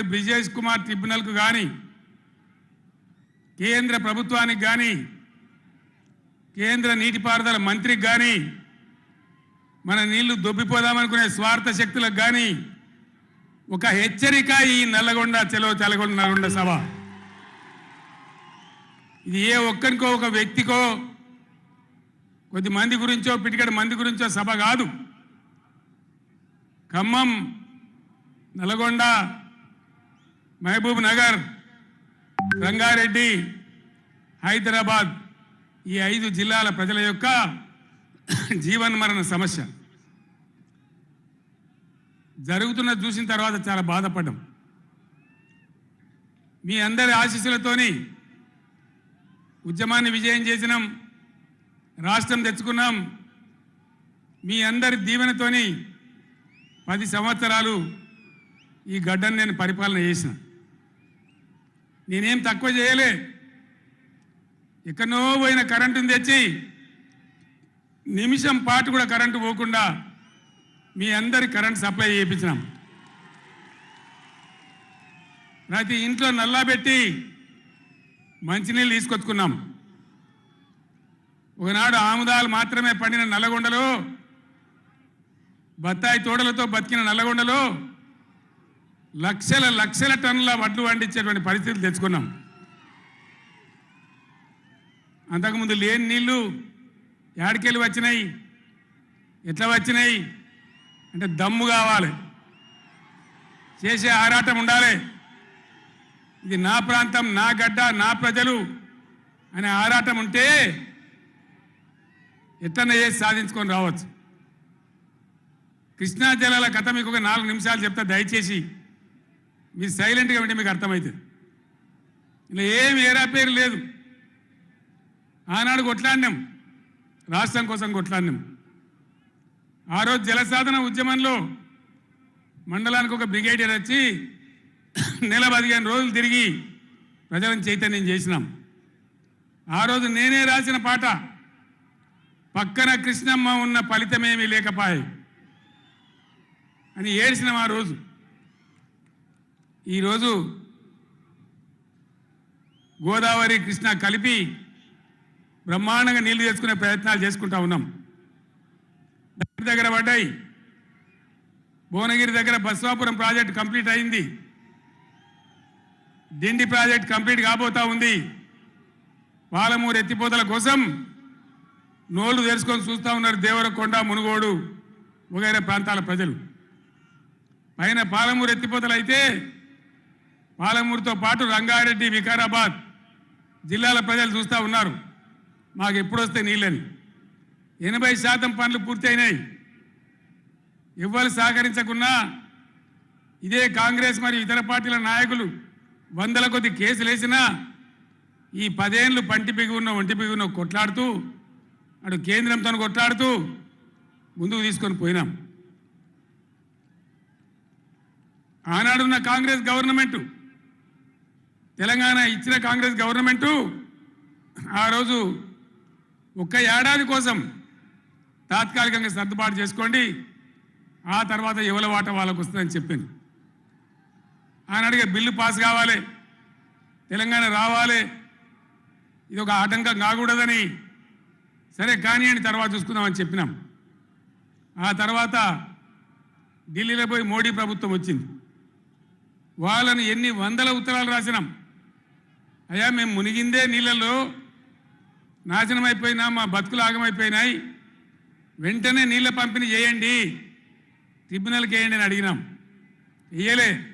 బ్రిజేష్ కుమార్ ట్రిబ్యునల్కు కానీ కేంద్ర ప్రభుత్వానికి కానీ కేంద్ర నీటిపారుదల మంత్రికి కానీ మన నీళ్ళు దొబ్బిపోదామనుకునే స్వార్థ శక్తులకు కానీ ఒక హెచ్చరిక ఈ నల్లగొండ చెలో తెలగొండ నల్లగొండ సభ. ఇది ఏ ఒక్కరికో ఒక వ్యక్తికో కొద్ది మంది గురించో పిటికడి మంది గురించో సభ కాదు. ఖమ్మం నల్గొండ మహబూబ్ నగర్ రంగారెడ్డి హైదరాబాద్ ఈ ఐదు జిల్లాల ప్రజల యొక్క జీవన్మరణ సమస్య. జరుగుతున్న చూసిన తర్వాత చాలా బాధపడ్డం. మీ అందరి ఆశీస్సులతోని ఉద్యమాన్ని విజయం చేసినాం రాష్ట్రం తెచ్చుకున్నాం. మీ అందరి దీవెనతోని పది సంవత్సరాలు ఈ గడ్డను నేను పరిపాలన చేసిన. నేనేం తక్కువ చేయలే. ఎక్కడనో పోయిన కరెంటుని తెచ్చి నిమిషం పాటు కూడా కరెంటు పోకుండా మీ అందరి కరెంట్ సప్లై చేయించినాం. ప్రతి ఇంట్లో నల్లా పెట్టి మంచినీళ్ళు తీసుకొచ్చుకున్నాం. ఒకనాడు ఆముదాలు మాత్రమే పండిన నల్లగొండలో బత్తాయి తోడలతో బతికిన నల్లగొండలో లక్షల లక్షల టన్నుల వడ్లు పండించేటువంటి పరిస్థితులు తెచ్చుకున్నాం. అంతకుముందు లేని నీళ్ళు యాడికెళ్ళి వచ్చినాయి? ఎట్లా వచ్చినాయి? అంటే దమ్ము కావాలి. చేసే ఆరాటం ఉండాలి. ఇది నా ప్రాంతం నా గడ్డ నా ప్రజలు అనే ఆరాటం ఉంటే ఎట్లనే చేసి సాధించుకొని రావచ్చు. కృష్ణా జలాల కథ మీకు ఒక నాలుగు నిమిషాలు చెప్తా దయచేసి. మీరు సైలెంట్గా ఉంటే మీకు అర్థమవుతుంది. ఇలా ఏం ఏరా పేరు లేదు. ఆనాడు కొట్లాడినాం. రాష్ట్రం కోసం కొట్లాడినాం. ఆ రోజు జలసాధన ఉద్యమంలో మండలానికి ఒక బ్రిగేడియర్ వచ్చి నెల పదిహేను రోజులు తిరిగి ప్రజలను చైతన్యం చేసినాం. ఆ రోజు నేనే రాసిన పాట పక్కన కృష్ణమ్మ ఉన్న ఫలితమేమీ లేకపాయే అని ఏడ్చినాం ఆ రోజు. ఈరోజు గోదావరి కృష్ణ కలిపి బ్రహ్మాండంగా నీళ్ళు చేసుకునే ప్రయత్నాలు చేసుకుంటా ఉన్నాం. దగ్గర దగ్గర పడ్డాయి. భువనగిరి దగ్గర బస్వాపురం ప్రాజెక్ట్ కంప్లీట్ అయింది. దిండి ప్రాజెక్ట్ కంప్లీట్ కాబోతా ఉంది. పాలమూరు ఎత్తిపోతల కోసం నోళ్ళు తెరుచుకొని చూస్తా ఉన్నారు దేవరకొండ మునుగోడు వగైరా ప్రాంతాల ప్రజలు. పైన పాలమూరు ఎత్తిపోతలు అయితే పాలమూరుతో పాటు రంగారెడ్డి వికారాబాద్ జిల్లాల ప్రజలు చూస్తూ ఉన్నారు. మాకు ఎప్పుడొస్తే నీళ్ళని. ఎనభై శాతం పనులు పూర్తయినాయి. ఎవ్వరు సహకరించకున్నా ఇదే కాంగ్రెస్ మరియు ఇతర పార్టీల నాయకులు వందల కొద్ది కేసులు వేసినా ఈ పదేళ్ళు పంటి బిగున్న ఉన్న ఒంటి బిగున్న ఉన్న కొట్లాడుతూ అటు కేంద్రంతో కొట్లాడుతూ ముందుకు తీసుకొని పోయినాం. ఆనాడున్న కాంగ్రెస్ గవర్నమెంటు తెలంగాణ ఇచ్చిన కాంగ్రెస్ గవర్నమెంటు ఆ రోజు ఒక్క ఏడాది కోసం తాత్కాలికంగా సర్దుబాటు చేసుకోండి. ఆ తర్వాత ఎవల వాట వాళ్ళకు వస్తుందని చెప్పింది ఆనాడిగా బిల్లు పాస్ కావాలి. తెలంగాణ రావాలి. ఇది ఒక ఆటంకం కాకూడదని సరే కానీ అని తర్వాత చూసుకుందామని చెప్పినాం. ఆ తర్వాత ఢిల్లీలో పోయి మోడీ ప్రభుత్వం వచ్చింది. వాళ్ళని ఎన్ని వందల ఉత్తరాలు రాసినాం. అయ్యా మేము మునిగిందే నీళ్ళలో నాశనం అయిపోయినా మా బతుకులు ఆగమైపోయినాయి. వెంటనే నీళ్ళ పంపిణీ చేయండి. ట్రిబ్యునల్కి వేయండి అని అడిగినాం. వేయలే